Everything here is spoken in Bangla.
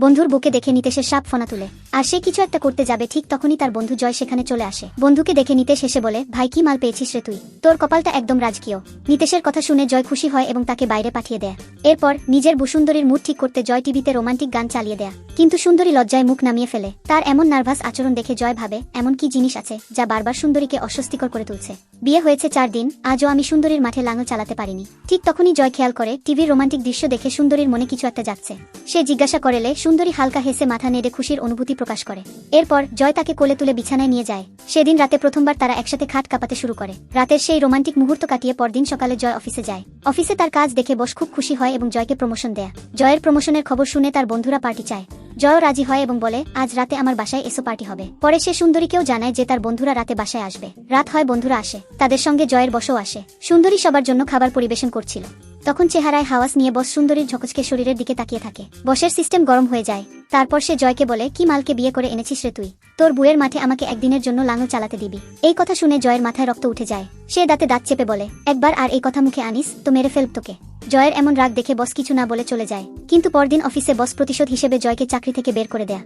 বন্ধুর বুকে দেখে নিতে সে সাপ ফোনা তুলে। আর সে কিছু একটা করতে যাবে ঠিক তখনই তার বন্ধু জয় সেখানে চলে আসে। বন্ধুকে দেখে নিতে শেষে বলে, ভাই, কি মাল পেয়েছিস রে তুই? তোর কপালটা একদম রাজকীয়। নিতেশের কথা শুনে জয় খুশি হয় এবং তাকে বাইরে পাঠিয়ে দেয়। এরপর নিজের বসুন্দরীর মুড ঠিক করতে জয় টিভিতে রোমান্টিক গান চালিয়ে দেয়া। কিন্তু সুন্দরী লজ্জায় মুখ নামিয়ে ফেলে। তার এমন নার্ভাস আচরণ দেখে জয় ভাবে, এমন কি জিনিস আছে যা বারবার সুন্দরীকে অস্বস্তিকর করে তুলছে? বিয়ে হয়েছে চার দিন, আজও আমি সুন্দরীর মাঠে লাঙল চালাতে পারিনি। ঠিক তখনই জয় খেয়াল করে, টিভির রোমান্টিক দৃশ্য দেখে সুন্দরীর মনে কিছু একটা যাচ্ছে। সে জিজ্ঞাসা করেলে সুন্দরী হালকা হেসে মাথা নেড়ে খুশির অনুভূতি প্রকাশ করে। এরপর জয় তাকে কোলে তুলে বিছানায় নিয়ে যায়। সেদিন রাতে প্রথমবার তারা একসাথে খাট কাঁপাতে শুরু করে। রাতের সেই রোমান্টিক মুহূর্ত কাটিয়ে পরদিন সকালে জয় অফিসে যায়। অফিসে তার কাজ দেখে বস খুব খুশি হয় এবং জয়কে প্রমোশন দেয়। জয়ের প্রমোশনের খবর শুনে তার বন্ধুরা পার্টি চায়। জয়ও রাজি হয় এবং বলে, আজ রাতে আমার বাসায় এসো পার্টি হবে। পরে সে সুন্দরীকেও জানায় যে তার বন্ধুরা রাতে বাসায় আসবে। রাত হয় বন্ধুরা আসে। তাদের সঙ্গে জয়ের বসও আসে। সুন্দরী সবার জন্য খাবার পরিবেশন করছিল। তখন চেহারায় হাওয়াস নিয়ে বস সুন্দরীর ঝকচকে শরীরের দিকে তাকিয়ে থাকে। বসের সিস্টেম গরম হয়ে যায়। তারপর সে জয়কে বলে, কি মালকে বিয়ে করে এনেছিস রে তুই? তোর বুয়ের মাঠে আমাকে একদিনের জন্য লাঙল চালাতে দিবি। এই কথা শুনে জয়ের মাথায় রক্ত উঠে যায়। সে দাঁতে দাঁত চেপে বলে, একবার আর এই কথা মুখে আনিস, তো মেরে ফেলব তোকে। জয়ের এমন রাগ দেখে বস কিছু না বলে চলে যায়। কিন্তু পরদিন অফিসে বস প্রতিশোধ হিসেবে জয়কে চাকরি থেকে বের করে দেয়া।